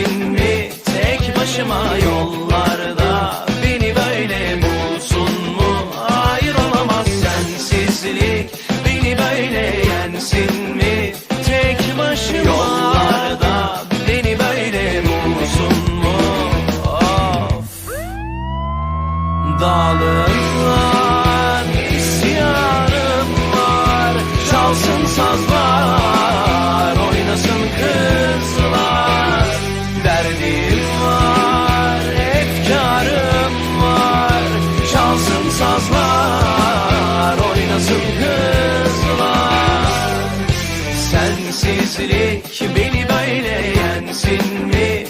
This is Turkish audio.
yensin mi? Tek başıma yollarda beni böyle bulsun mu? Hayır olamaz sensizlik beni böyle yensin mi? Tek başıma yollarda beni böyle bulsun mu? Of. Dağlar, hasret beni böyle yensin mi?